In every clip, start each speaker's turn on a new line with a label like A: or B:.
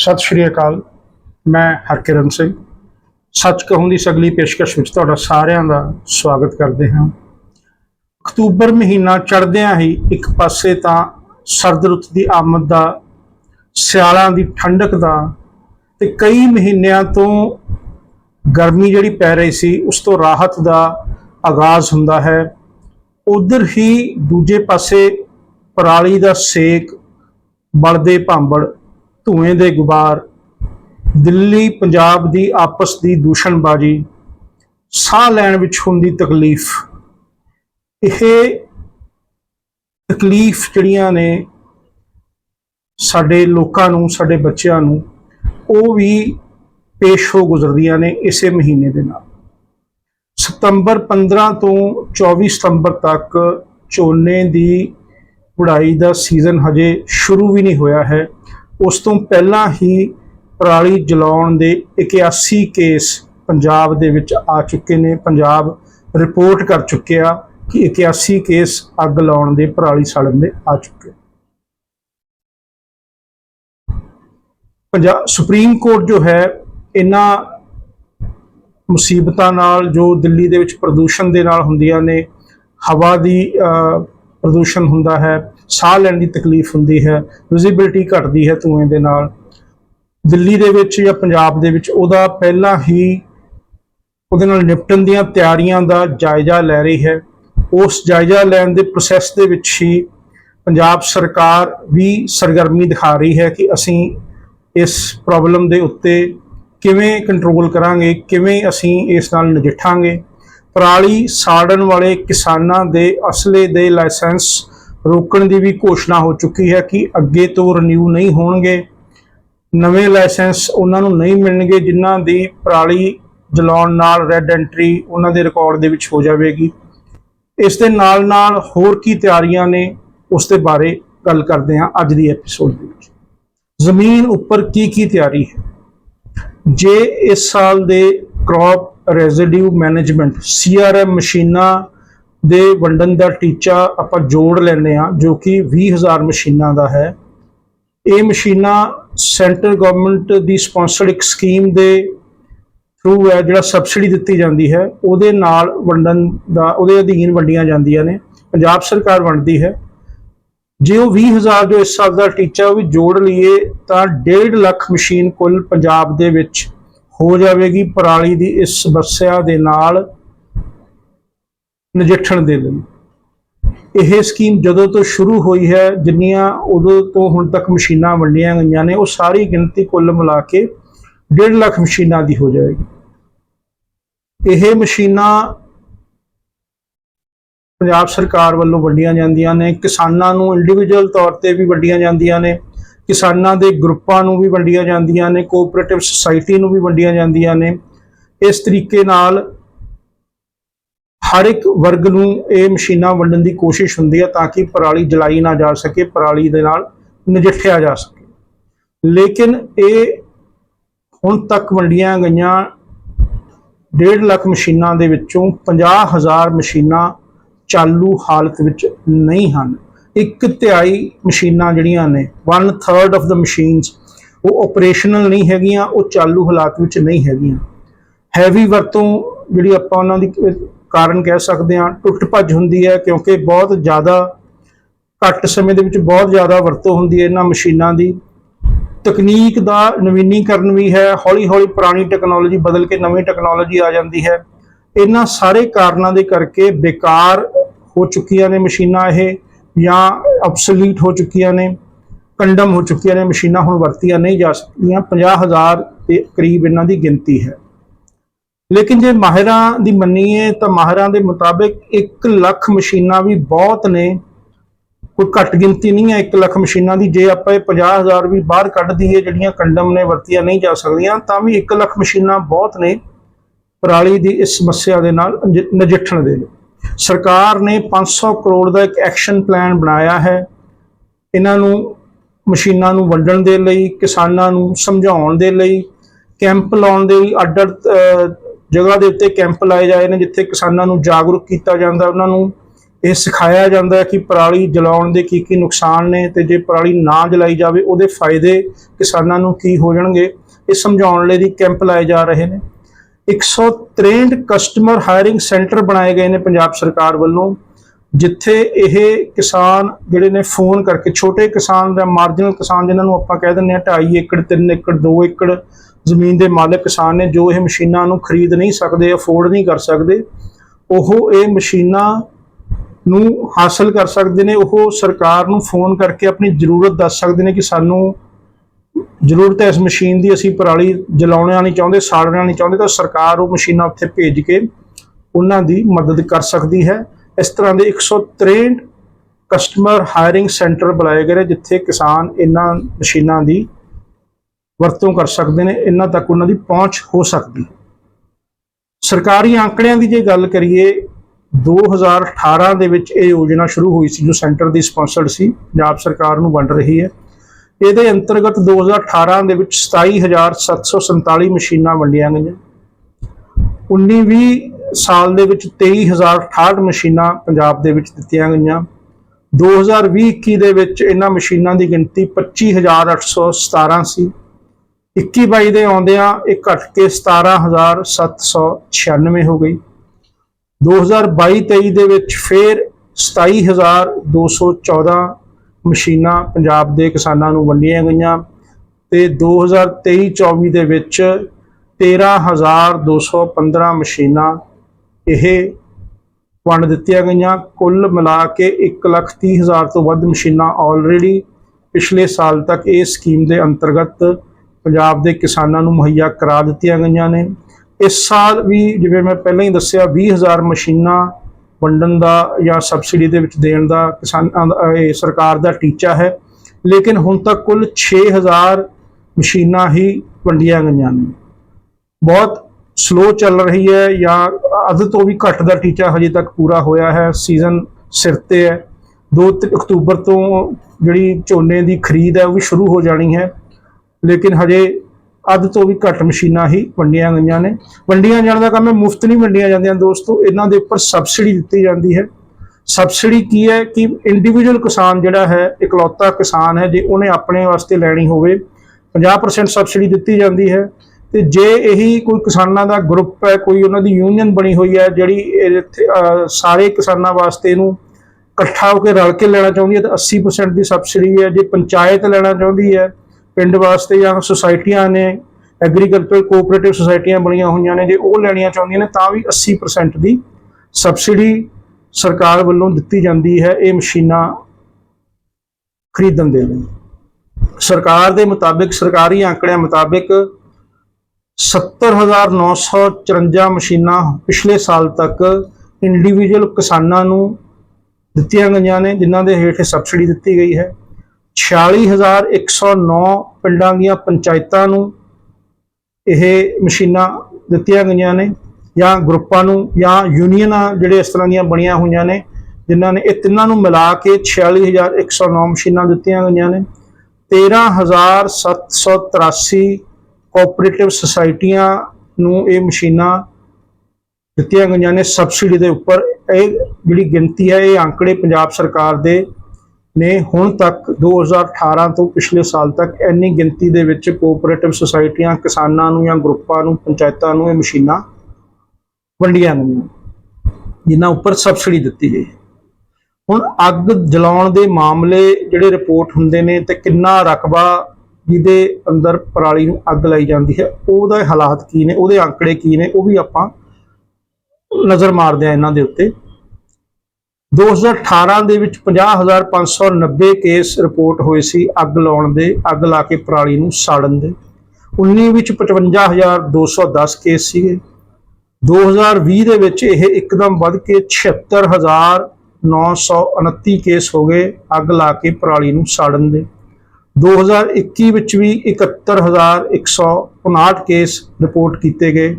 A: ਸਤਿ ਸ਼੍ਰੀ ਅਕਾਲ। ਮੈਂ ਹਰਕਿਰਨ ਸਿੰਘ। ਸੱਚ ਕਹੂੰ ਦੀ ਸਗਲੀ ਪੇਸ਼ਕਸ਼ ਵਿੱਚ ਤੁਹਾਡਾ ਸਾਰਿਆਂ ਦਾ ਸਵਾਗਤ ਕਰਦੇ ਹਾਂ। ਅਕਤੂਬਰ ਮਹੀਨਾ ਚੜ੍ਹਦਿਆਂ ਹੀ ਇੱਕ ਪਾਸੇ ਤਾਂ ਸਰਦ ਰੁੱਤ ਦੀ ਆਮਦ ਦਾ, ਸਿਆਲਾਂ ਦੀ ਠੰਡਕ ਦਾ ਤੇ ਕਈ ਮਹੀਨਿਆਂ ਤੋਂ ਗਰਮੀ ਜਿਹੜੀ ਪੈ ਰਹੀ ਸੀ, ਉਸ ਤੋਂ ਰਾਹਤ ਦਾ ਆਗਾਜ਼ ਹੁੰਦਾ ਹੈ। ਉਧਰ ਹੀ ਦੂਜੇ ਪਾਸੇ ਪਰਾਲੀ ਦਾ ਸੇਕ, ਬਲਦੇ ਭਾਂਬੜ ਧੂਏ ਦੇ ਗੁਬਾਰ, ਦਿੱਲੀ ਪੰਜਾਬ ਦੀ ਆਪਸ ਦੀ ਦੂਸ਼ਣਬਾਜ਼ੀ, ਸਾਹ ਲੈਣ ਵਿੱਚ ਹੁੰਦੀ ਤਕਲੀਫ। ਇਹ ਤਕਲੀਫ ਜਿਹੜੀਆਂ ਨੇ ਸਾਡੇ ਲੋਕਾਂ ਨੂੰ, ਸਾਡੇ ਬੱਚਿਆਂ ਨੂੰ, ਉਹ ਵੀ ਪੇਸ਼ ਹੋ ਗੁਜ਼ਰਦੀਆਂ ਨੇ ਇਸੇ ਮਹੀਨੇ ਦੇ ਨਾਲ। ਸਤੰਬਰ 15 ਤੋਂ 24 ਸਤੰਬਰ ਤੱਕ ਝੋਨੇ ਦੀ ਉਡਾਈ ਦਾ ਸੀਜ਼ਨ ਹਜੇ ਸ਼ੁਰੂ ਵੀ ਨਹੀਂ ਹੋਇਆ ਹੈ। ਉਸ ਤੋਂ ਪਹਿਲਾਂ ਹੀ ਪਰਾਲੀ ਜਲਾਉਣ ਦੇ 81 ਕੇਸ ਪੰਜਾਬ ਦੇ ਵਿੱਚ ਆ ਚੁੱਕੇ ਨੇ। ਪੰਜਾਬ ਰਿਪੋਰਟ ਕਰ ਚੁੱਕਿਆ ਕਿ 81 ਕੇਸ ਅੱਗ ਲਾਉਣ ਦੇ ਪਰਾਲੀ ਸਾੜਨ ਦੇ ਆ ਚੁੱਕੇ ਪੰਜਾਬ ਸੁਪਰੀਮ ਕੋਰਟ ਜੋ ਹੈ, ਇਹਨਾਂ ਮੁਸੀਬਤਾਂ ਨਾਲ ਜੋ ਦਿੱਲੀ ਦੇ ਵਿੱਚ ਪ੍ਰਦੂਸ਼ਣ ਦੇ ਨਾਲ ਹੁੰਦੀਆਂ ਨੇ, ਹਵਾ ਦੀ ਪ੍ਰਦੂਸ਼ਣ ਹੁੰਦਾ ਹੈ ਸਾਹ ਲੈਣ ਦੀ ਤਕਲੀਫ ਹੁੰਦੀ ਹੈ ਵਿਜ਼ਿਬਿਲਟੀ ਘਟਦੀ ਹੈ ਧੂਏ ਦੇ ਨਾਲ। ਦਿੱਲੀ ਦੇ ਵਿੱਚ ਜਾਂ ਪੰਜਾਬ ਦੇ ਵਿੱਚ ਉਹਦਾ ਪਹਿਲਾਂ ਹੀ ਉਹਦੇ ਨਾਲ ਨਿਪਟਣ ਦੀਆਂ ਤਿਆਰੀਆਂ ਦਾ ਜਾਇਜ਼ਾ ਲੈ ਰਹੀ ਹੈ। ਉਸ ਜਾਇਜ਼ਾ ਲੈਣ ਦੇ ਪ੍ਰੋਸੈਸ ਦੇ ਵਿੱਚ ਹੀ ਪੰਜਾਬ ਸਰਕਾਰ ਵੀ ਸਰਗਰਮੀ ਦਿਖਾ ਰਹੀ ਹੈ ਕਿ ਅਸੀਂ ਇਸ ਪ੍ਰੋਬਲਮ ਦੇ ਉੱਤੇ ਕਿਵੇਂ ਕੰਟਰੋਲ ਕਰਾਂਗੇ, ਕਿਵੇਂ ਅਸੀਂ ਇਸ ਨਾਲ ਨਜਿੱਠਾਂਗੇ। ਪਰਾਲੀ ਸਾੜਨ ਵਾਲੇ ਕਿਸਾਨਾਂ ਦੇ ਅਸਲੇ ਦੇ ਲਾਇਸੈਂਸ ਰੋਕਣ ਦੀ ਵੀ ਘੋਸ਼ਣਾ ਹੋ ਚੁੱਕੀ ਹੈ ਕਿ ਅੱਗੇ ਤੋਂ ਰਿਨਿਊ ਨਹੀਂ ਹੋਣਗੇ। ਨਵੇਂ ਲਾਇਸੈਂਸ ਉਹਨਾਂ ਨੂੰ ਨਹੀਂ ਮਿਲਣਗੇ, ਜਿਨ੍ਹਾਂ ਦੀ ਪਰਾਲੀ ਜਲਾਉਣ ਨਾਲ ਰੈੱਡ ਐਂਟਰੀ ਉਹਨਾਂ ਦੇ ਰਿਕਾਰਡ ਦੇ ਵਿੱਚ ਹੋ ਜਾਵੇਗੀ। ਇਸ ਦੇ ਨਾਲ ਨਾਲ ਹੋਰ ਕੀ ਤਿਆਰੀਆਂ ਨੇ, ਉਸ ਦੇ ਬਾਰੇ ਗੱਲ ਕਰਦੇ ਹਾਂ ਅੱਜ ਦੀ ਐਪੀਸੋਡ ਦੇ ਵਿੱਚ। ਜ਼ਮੀਨ ਉੱਪਰ ਕੀ ਕੀ ਤਿਆਰੀ ਹੈ? ਜੇ ਇਸ ਸਾਲ ਦੇ ਕ੍ਰੌਪ ਰੈਜ਼ੀਡਿਊ ਮੈਨੇਜਮੈਂਟ ਸੀਆਰਐਮ ਮਸ਼ੀਨਾਂ ਦੇ ਵੰਡਣ ਦਾ ਟੀਚਾ ਆਪਾਂ ਜੋੜ ਲੈਂਦੇ ਹਾਂ, ਜੋ ਕਿ 20000 ਮਸ਼ੀਨਾਂ ਦਾ ਹੈ। ਇਹ ਮਸ਼ੀਨਾਂ ਸੈਂਟਰ ਗਵਰਨਮੈਂਟ ਦੀ ਸਪਾਂਸਰਡ ਇੱਕ ਸਕੀਮ ਦੇ ਥਰੂ ਹੈ, ਜਿਹੜਾ ਸਬਸਿਡੀ ਦਿੱਤੀ ਜਾਂਦੀ ਹੈ। ਉਹਦੇ ਨਾਲ ਵੰਡਣ ਦਾ, ਉਹਦੇ ਅਧੀਨ ਵੰਡੀਆਂ ਜਾਂਦੀਆਂ ਨੇ। ਪੰਜਾਬ ਸਰਕਾਰ ਵੰਡਦੀ ਹੈ। ਜੇ ਉਹ 20000 ਜੋ ਇਸ ਸਾਲ ਦਾ ਟੀਚਾ ਉਹ ਵੀ ਜੋੜ ਲਈਏ, ਤਾਂ 1.5 ਲੱਖ ਮਸ਼ੀਨ ਕੁੱਲ ਪੰਜਾਬ ਦੇ ਵਿੱਚ ਹੋ ਜਾਵੇਗੀ। ਪਰਾਲੀ ਦੀ ਇਸ ਸਮੱਸਿਆ ਦੇ ਨਾਲ ਨਜਿੱਠਣ ਦੇ ਲਈ। ਇਹ ਸਕੀਮ ਜਦੋਂ ਤੋਂ ਸ਼ੁਰੂ ਹੋਈ ਹੈ, ਜਿੰਨੀਆਂ ਉਦੋਂ ਤੋਂ ਹੁਣ ਤੱਕ ਮਸ਼ੀਨਾਂ ਵੰਡੀਆਂ ਗਈਆਂ ਨੇ, ਉਹ ਸਾਰੀ ਗਿਣਤੀ ਕੁੱਲ ਮਿਲਾ ਕੇ 1.5 ਲੱਖ ਮਸ਼ੀਨਾਂ ਦੀ ਹੋ ਜਾਏਗੀ। ਇਹ ਮਸ਼ੀਨਾਂ ਪੰਜਾਬ ਸਰਕਾਰ ਵੱਲੋਂ ਵੰਡੀਆਂ ਜਾਂਦੀਆਂ ਨੇ, ਕਿਸਾਨਾਂ ਨੂੰ ਇੰਡੀਵਿਜੂਅਲ ਤੌਰ ਤੇ ਵੀ ਵੰਡੀਆਂ ਜਾਂਦੀਆਂ ਨੇ, ਕਿਸਾਨਾਂ ਦੇ ਗਰੁੱਪਾਂ ਨੂੰ ਵੀ ਵੰਡੀਆਂ ਜਾਂਦੀਆਂ ਨੇ ਕੋਆਪਰੇਟਿਵ ਸੁਸਾਇਟੀ ਨੂੰ ਵੀ ਵੰਡੀਆਂ ਜਾਂਦੀਆਂ ਨੇ। ਇਸ ਤਰੀਕੇ ਨਾਲ ਹਰ ਇੱਕ ਵਰਗ ਨੂੰ ਇਹ ਮਸ਼ੀਨਾਂ ਵੰਡਣ ਦੀ ਕੋਸ਼ਿਸ਼ ਹੁੰਦੀ ਹੈ ਤਾਂ ਕਿ ਪਰਾਲੀ ਜਲਾਈ ਨਾ ਜਾ ਸਕੇ, ਪਰਾਲੀ ਦੇ ਨਾਲ ਨਜਿੱਠਿਆ ਜਾ ਸਕੇ। ਲੇਕਿਨ ਇਹ ਹੁਣ ਤੱਕ ਵੰਡੀਆਂ ਗਈਆਂ 1.5 ਲੱਖ ਮਸ਼ੀਨਾਂ ਦੇ ਵਿੱਚੋਂ 50000 ਮਸ਼ੀਨਾਂ ਚਾਲੂ ਹਾਲਤ ਵਿੱਚ ਨਹੀਂ ਹਨ। ਇੱਕ ਤਿਹਾਈ ਮਸ਼ੀਨਾਂ ਜਿਹੜੀਆਂ ਨੇ 1/3 ਆਫ ਦ ਮਸ਼ੀਨਸ ਉਹ ਆਪਰੇਸ਼ਨਲ ਨਹੀਂ ਹੈਗੀਆਂ, ਉਹ ਚਾਲੂ ਹਾਲਾਤ ਵਿੱਚ ਨਹੀਂ ਹੈਗੀਆਂ। ਹੈਵੀ ਵਰਤੋਂ ਜਿਹੜੀ ਆਪਾਂ ਉਹਨਾਂ ਦੀ ਕਾਰਨ ਕਹਿ ਸਕਦੇ ਹਾਂ, ਟੁੱਟ ਭੱਜ ਹੁੰਦੀ ਹੈ ਕਿਉਂਕਿ ਬਹੁਤ ਜ਼ਿਆਦਾ ਘੱਟ ਸਮੇਂ ਦੇ ਵਿੱਚ ਬਹੁਤ ਜ਼ਿਆਦਾ ਵਰਤੋਂ ਹੁੰਦੀ ਹੈ ਇਹਨਾਂ ਮਸ਼ੀਨਾਂ ਦੀ। ਤਕਨੀਕ ਦਾ ਨਵੀਨੀਕਰਨ ਵੀ ਹੈ ਹੌਲੀ ਹੌਲੀ ਪੁਰਾਣੀ ਟੈਕਨੋਲੋਜੀ ਬਦਲ ਕੇ ਨਵੀਂ ਟੈਕਨੋਲੋਜੀ ਆ ਜਾਂਦੀ ਹੈ। ਇਹਨਾਂ ਸਾਰੇ ਕਾਰਨਾਂ ਦੇ ਕਰਕੇ ਬੇਕਾਰ ਹੋ ਚੁੱਕੀਆਂ ਨੇ ਮਸ਼ੀਨਾਂ ਇਹ ਜਾਂ ਅਬਸੋਲੀਟ ਹੋ ਚੁੱਕੀਆਂ ਨੇ, ਕੰਡਮ ਹੋ ਚੁੱਕੀਆਂ ਨੇ, ਮਸ਼ੀਨਾਂ ਹੁਣ ਵਰਤੀਆਂ ਨਹੀਂ ਜਾ ਸਕਦੀਆਂ। 50000 ਦੇ ਕਰੀਬ ਇਹਨਾਂ ਦੀ ਗਿਣਤੀ ਹੈ। ਲੇਕਿਨ ਜੇ ਮਾਹਿਰਾਂ ਦੀ ਮੰਨੀਏ ਤਾਂ ਮਾਹਿਰਾਂ ਦੇ ਮੁਤਾਬਿਕ 1 ਲੱਖ ਮਸ਼ੀਨਾਂ ਵੀ ਬਹੁਤ ਨੇ। ਕੋਈ ਘੱਟ ਗਿਣਤੀ ਨਹੀਂ ਹੈ 1 ਲੱਖ ਮਸ਼ੀਨਾਂ ਦੀ। ਜੇ ਆਪਾਂ ਇਹ 50000 ਵੀ ਬਾਹਰ ਕੱਢ ਦਈਏ ਜਿਹੜੀਆਂ ਕੰਡਮ ਨੇ, ਵਰਤੀਆਂ ਨਹੀਂ ਜਾ ਸਕਦੀਆਂ, ਤਾਂ ਵੀ 1 ਲੱਖ ਮਸ਼ੀਨਾਂ ਬਹੁਤ ਨੇ ਪਰਾਲੀ ਦੀ ਇਸ ਸਮੱਸਿਆ ਦੇ ਨਾਲ ਨਜਿ- ਨਜਿੱਠਣ ਦੇ ਲਈ। ਸਰਕਾਰ ਨੇ 500 ਕਰੋੜ ਦਾ ਇੱਕ ਐਕਸ਼ਨ ਪਲਾਨ ਬਣਾਇਆ ਹੈ। ਇਹਨਾਂ ਨੂੰ ਮਸ਼ੀਨਾਂ ਨੂੰ ਵੰਡਣ ਦੇ ਲਈ, ਕਿਸਾਨਾਂ ਨੂੰ ਸਮਝਾਉਣ ਦੇ ਲਈ, ਕੈਂਪ ਲਾਉਣ ਦੇ ਲਈ ਅੱਡ ਜਗ੍ਹਾ ਦੇ ਉੱਤੇ ਕੈਂਪ ਲਾਏ ਜਾਏ ਨੇ, ਜਿੱਥੇ ਕਿਸਾਨਾਂ ਨੂੰ ਜਾਗਰੂਕ ਕੀਤਾ ਜਾਂਦਾ, ਉਹਨਾਂ ਨੂੰ ਇਹ ਸਿਖਾਇਆ ਜਾਂਦਾ ਹੈ ਕਿ ਪਰਾਲੀ ਜਲਾਉਣ ਦੇ ਕੀ ਕੀ ਨੁਕਸਾਨ ਨੇ ਤੇ ਜੇ ਪਰਾਲੀ ਨਾ ਜਲਾਈ ਜਾਵੇ, ਉਹਦੇ ਫਾਇਦੇ ਕਿਸਾਨਾਂ ਨੂੰ ਕੀ ਹੋ ਜਾਣਗੇ? ਇਹ ਸਮਝਾਉਣ ਲਈ ਦੀ ਕੈਂਪ ਲਾਏ ਜਾ ਰਹੇ ਨੇ। 163 ਕਸਟਮਰ ਹਾਇਰਿੰਗ ਸੈਂਟਰ ਬਣਾਏ ਗਏ ਨੇ ਪੰਜਾਬ ਸਰਕਾਰ ਵੱਲੋਂ, ਜਿੱਥੇ ਇਹ ਕਿਸਾਨ ਜਿਹੜੇ ਨੇ ਫੋਨ ਕਰਕੇ, ਛੋਟੇ ਕਿਸਾਨ ਜਾਂ ਮਾਰਜਨਲ ਕਿਸਾਨ ਜਿਨ੍ਹਾਂ ਨੂੰ ਆਪਾਂ ਕਹਿ ਦਿੰਦੇ ਆ 2.5 ਏਕੜ 3 ਏਕੜ 2 ਏਕੜ ਜ਼ਮੀਨ ਦੇ ਮਾਲਕ ਕਿਸਾਨ ਨੇ ਜੋ ਇਹ ਮਸ਼ੀਨਾਂ ਨੂੰ ਖਰੀਦ ਨਹੀਂ ਸਕਦੇ, ਅਫੋਰਡ ਨਹੀਂ ਕਰ ਸਕਦੇ, ਉਹ ਇਹ ਮਸ਼ੀਨਾਂ ਨੂੰ ਹਾਸਲ ਕਰ ਸਕਦੇ ਨੇ, ਉਹ ਸਰਕਾਰ ਨੂੰ ਫੋਨ ਕਰਕੇ ਆਪਣੀ ਜ਼ਰੂਰਤ ਦੱਸ ਸਕਦੇ ਨੇ ਕਿ ਸਾਨੂੰ ਜ਼ਰੂਰਤ ਹੈ ਇਸ ਮਸ਼ੀਨ ਦੀ, ਅਸੀਂ ਪਰਾਲੀ ਜਲਾਉਣਾ ਨਹੀਂ ਚਾਹੁੰਦੇ, ਸਾੜਨਾ ਨਹੀਂ ਚਾਹੁੰਦੇ, ਤਾਂ ਸਰਕਾਰ ਉਹ ਮਸ਼ੀਨਾਂ ਉੱਥੇ ਭੇਜ ਕੇ ਉਹਨਾਂ ਦੀ ਮਦਦ ਕਰ ਸਕਦੀ ਹੈ। ਇਸ ਤਰ੍ਹਾਂ ਦੇ 163 ਕਸਟਮਰ ਹਾਇਰਿੰਗ ਸੈਂਟਰ ਬਣਾਏ ਗਏ ਜਿੱਥੇ ਕਿਸਾਨ ਇਹਨਾਂ ਮਸ਼ੀਨਾਂ ਦੀ ਵਰਤੋਂ ਕਰ ਸਕਦੇ ਨੇ ਇਹਨਾਂ ਤੱਕ ਉਹਨਾਂ ਦੀ ਪਹੁੰਚ ਹੋ ਸਕਦੀ। ਹੈ ਸਰਕਾਰੀ ਆંકੜਿਆਂ ਦੀ ਜੇ ਗੱਲ ਕਰੀਏ 2018 ਦੇ ਵਿੱਚ ਇਹ ਯੋਜਨਾ ਸ਼ੁਰੂ ਹੋਈ ਸੀ, ਜੋ ਸੈਂਟਰ ਦੀ ਸਪਾਂਸਰਡ ਸੀ, ਪੰਜਾਬ ਸਰਕਾਰ ਨੂੰ ਵੰਡ ਰਹੀ ਹੈ। ਇਹਦੇ ਅੰਤਰਗਤ 2018 ਦੇ ਵਿੱਚ 27747 ਮਸ਼ੀਨਾਂ ਵੰਡੀਆਂ ਗਈਆਂ। 19-20 ਸਾਲ ਦੇ ਵਿੱਚ 23068 ਮਸ਼ੀਨਾਂ ਪੰਜਾਬ ਦੇ ਵਿੱਚ ਦਿੱਤੀਆਂ ਗਈਆਂ। 2020-21 ਦੇ ਵਿੱਚ ਇਹਨਾਂ ਮਸ਼ੀਨਾਂ ਦੀ ਗਿਣਤੀ 25817 ਸੀ। 21-22 ਦੇ ਆਉਂਦਿਆਂ ਇਹ ਘਟ ਕੇ 17796 ਹੋ ਗਈ। 2022-23 ਦੇ ਵਿੱਚ ਫਿਰ 27214 ਮਸ਼ੀਨਾਂ ਪੰਜਾਬ ਦੇ ਕਿਸਾਨਾਂ ਨੂੰ ਵੰਡੀਆਂ ਗਈਆਂ ਤੇ 2023-24 ਦੇ ਵਿੱਚ 13215 ਮਸ਼ੀਨਾਂ ਇਹ ਵੰਡ ਦਿੱਤੀਆਂ ਗਈਆਂ। ਕੁੱਲ ਮਿਲਾ ਕੇ 130000 ਤੋਂ ਵੱਧ ਮਸ਼ੀਨਾਂ ਆਲਰੇਡੀ ਪਿਛਲੇ ਸਾਲ ਤੱਕ ਇਹ ਸਕੀਮ ਦੇ ਅੰਤਰਗਤ ਪੰਜਾਬ ਦੇ ਕਿਸਾਨਾਂ ਨੂੰ ਮੁਹੱਈਆ ਕਰਾ ਦਿੱਤੀਆਂ ਗਈਆਂ ਨੇ। ਇਸ ਸਾਲ ਵੀ ਜਿਵੇਂ ਮੈਂ ਪਹਿਲਾਂ ਹੀ ਦੱਸਿਆ 20000 ਮਸ਼ੀਨਾਂ ਵੰਡਣ ਦਾ ਜਾਂ ਸਬਸਿਡੀ ਦੇ ਵਿੱਚ ਦੇਣ ਦਾ ਕਿਸਾਨਾਂ ਦਾ, ਇਹ ਸਰਕਾਰ ਦਾ ਟੀਚਾ ਹੈ। ਲੇਕਿਨ ਹੁਣ ਤੱਕ ਕੁੱਲ 6000 ਮਸ਼ੀਨਾਂ ਹੀ ਵੰਡੀਆਂ ਗਈਆਂ ਨੇ। ਬਹੁਤ ਸਲੋ ਚੱਲ ਰਹੀ ਹੈ ਜਾਂ ਅੱਧ ਤੋਂ ਵੀ ਘੱਟ ਦਾ ਟੀਚਾ ਹਜੇ ਤੱਕ ਪੂਰਾ ਹੋਇਆ ਹੈ। ਸੀਜ਼ਨ ਸਿਰ ਤੇ ਹੈ। 2 ਅਕਤੂਬਰ ਤੋਂ ਜਿਹੜੀ ਝੋਨੇ ਦੀ ਖਰੀਦ ਹੈ, ਉਹ ਵੀ ਸ਼ੁਰੂ ਹੋ ਜਾਣੀ ਹੈ। ਲੇਕਿਨ ਹਜੇ ਅੱਧ ਤੋਂ ਵੀ ਘੱਟ ਮਸ਼ੀਨਾਂ ਹੀ ਵੰਡੀਆਂ ਗਈਆਂ ਨੇ। ਵੰਡੀਆਂ ਜਾਣ ਦਾ ਕੰਮ ਹੈ, ਮੁਫਤ ਨਹੀਂ ਵੰਡੀਆਂ ਜਾਂਦੀਆਂ ਦੋਸਤੋ। ਇਹਨਾਂ ਦੇ ਉੱਪਰ ਸਬਸਿਡੀ ਦਿੱਤੀ ਜਾਂਦੀ ਹੈ। ਸਬਸਿਡੀ ਕੀ ਹੈ ਕਿ ਇੰਡੀਵਿਜੂਅਲ ਕਿਸਾਨ ਜਿਹੜਾ ਹੈ, ਇਕਲੌਤਾ ਕਿਸਾਨ ਹੈ, ਜੇ ਉਹਨੇ ਆਪਣੇ ਵਾਸਤੇ ਲੈਣੀ ਹੋਵੇ 50% ਸਬਸਿਡੀ ਦਿੱਤੀ ਜਾਂਦੀ ਹੈ। ਤੇ ਜੇ ਇਹੀ ਕੋਈ ਕਿਸਾਨਾਂ ਦਾ ਗਰੁੱਪ ਹੈ, ਕੋਈ ਉਹਨਾਂ ਦੀ ਯੂਨੀਅਨ ਬਣੀ ਹੋਈ ਹੈ, ਜਿਹੜੀ ਸਾਰੇ ਕਿਸਾਨਾਂ ਵਾਸਤੇ ਇਹਨੂੰ ਇਕੱਠਾ ਹੋ ਕੇ ਰਲ ਕੇ ਲੈਣਾ ਚਾਹੁੰਦੀ ਹੈ, ਤਾਂ 80% ਦੀ ਸਬਸਿਡੀ ਹੈ। ਜੇ ਪੰਚਾਇਤ ਲੈਣਾ ਚਾਹੁੰਦੀ ਹੈ ਪਿੰਡ ਵਾਸਤੇ ਜਾਂ ਸੁਸਾਇਟੀਆਂ ਨੇ ਐਗਰੀਕਲਚਰ ਕੋਆਪਰੇਟਿਵ ਸੁਸਾਇਟੀਆਂ ਬਣੀਆਂ ਹੋਈਆਂ ਨੇ, ਜੇ ਉਹ ਲੈਣੀਆਂ ਚਾਹੁੰਦੀਆਂ ਨੇ, ਤਾਂ ਵੀ 80% ਦੀ ਸਬਸਿਡੀ ਸਰਕਾਰ ਵੱਲੋਂ ਦਿੱਤੀ ਜਾਂਦੀ ਹੈ, ਇਹ ਮਸ਼ੀਨਾਂ ਖਰੀਦਣ ਦੇ ਲਈ। ਸਰਕਾਰ ਦੇ ਮੁਤਾਬਿਕ, ਸਰਕਾਰੀ ਆંકੜਿਆਂ ਮੁਤਾਬਿਕ 70954 ਮਸ਼ੀਨਾਂ ਪਿਛਲੇ ਸਾਲ ਤੱਕ ਇੰਡੀਵਿਜੂਅਲ ਕਿਸਾਨਾਂ ਨੂੰ ਦਿੱਤੀਆਂ ਗਈਆਂ ਨੇ, ਜਿਨ੍ਹਾਂ ਦੇ ਹੇਠ ਸਬਸਿਡੀ ਦਿੱਤੀ ਗਈ ਹੈ। 46109 ਪਿੰਡਾਂ ਦੀਆਂ ਪੰਚਾਇਤਾਂ ਨੂੰ ਇਹ ਮਸ਼ੀਨਾਂ ਦਿੱਤੀਆਂ ਗਈਆਂ ਨੇ ਜਾਂ ਗਰੁੱਪਾਂ ਨੂੰ ਜਾਂ ਯੂਨੀਅਨਾਂ ਜਿਹੜੇ ਇਸ ਤਰ੍ਹਾਂ ਦੀਆਂ ਬਣੀਆਂ ਹੋਈਆਂ ਨੇ, ਜਿਨ੍ਹਾਂ ਨੇ ਇਹ ਤਿੰਨਾਂ ਨੂੰ ਮਿਲਾ ਕੇ 46109 ਮਸ਼ੀਨਾਂ ਦਿੱਤੀਆਂ ਗਈਆਂ ਨੇ। 13783 ਕੋਆਪਰੇਟਿਵ ਸੁਸਾਇਟੀਆਂ ਨੂੰ ਇਹ ਮਸ਼ੀਨਾਂ ਦਿੱਤੀਆਂ ਗਈਆਂ ਨੇ। ਸਬਸਿਡੀ ਦੇ ਉੱਪਰ ਇਹ ਜਿਹੜੀ ਗਿਣਤੀ ਹੈ, ਇਹ ਅੰਕੜੇ ਪੰਜਾਬ ਸਰਕਾਰ ਦੇ ਨੇ ਹੁਣ ਤੱਕ 2018 ਤੋਂ ਪਿਛਲੇ ਸਾਲ ਤੱਕ ਇੰਨੀ ਗਿਣਤੀ ਦੇ ਵਿੱਚ ਕੋਆਪਰੇਟਿਵ ਸੁਸਾਇਟੀਆਂ ਕਿਸਾਨਾਂ ਨੂੰ ਜਾਂ ਗਰੁੱਪਾਂ ਨੂੰ, ਪੰਚਾਇਤਾਂ ਨੂੰ ਇਹ ਮਸ਼ੀਨਾਂ ਵੰਡੀਆਂ ਗਈਆਂ, ਜਿਨ੍ਹਾਂ ਉੱਪਰ ਸਬਸਿਡੀ ਦਿੱਤੀ ਗਈ। ਹੁਣ ਅੱਗ ਜਲਾਉਣ ਦੇ ਮਾਮਲੇ ਜਿਹੜੇ ਰਿਪੋਰਟ ਹੁੰਦੇ ਨੇ ਤੇ ਕਿੰਨਾ ਰਕਬਾ ਜਿਹਦੇ ਅੰਦਰ ਪਰਾਲੀ ਨੂੰ ਅੱਗ ਲਾਈ ਜਾਂਦੀ ਹੈ, ਉਹਦਾ ਹਾਲਾਤ ਕੀ ਨੇ, ਉਹਦੇ ਅੰਕੜੇ ਕੀ ਨੇ, ਉਹ ਵੀ ਆਪਾਂ ਨਜ਼ਰ ਮਾਰਦੇ ਆ ਇਹਨਾਂ ਦੇ ਉੱਤੇ। 2018 ਦੇ ਵਿੱਚ 50590 ਕੇਸ ਰਿਪੋਰਟ ਹੋਏ ਸੀ ਅੱਗ ਲਾਉਣ ਦੇ, ਅੱਗ ਲਾ ਕੇ ਪਰਾਲੀ ਨੂੰ ਸਾੜਨ ਦੇ। 19 ਵਿੱਚ 55210 ਕੇਸ ਸੀਗੇ। 2020 ਦੇ ਵਿੱਚ ਇਹ ਇੱਕਦਮ ਵੱਧ ਕੇ 76929 ਕੇਸ ਹੋ ਗਏ ਅੱਗ ਲਾ ਕੇ ਪਰਾਲੀ ਨੂੰ ਸਾੜਨ ਦੇ। 2021 ਵਿੱਚ ਵੀ 71159 ਕੇਸ ਰਿਪੋਰਟ ਕੀਤੇ ਗਏ।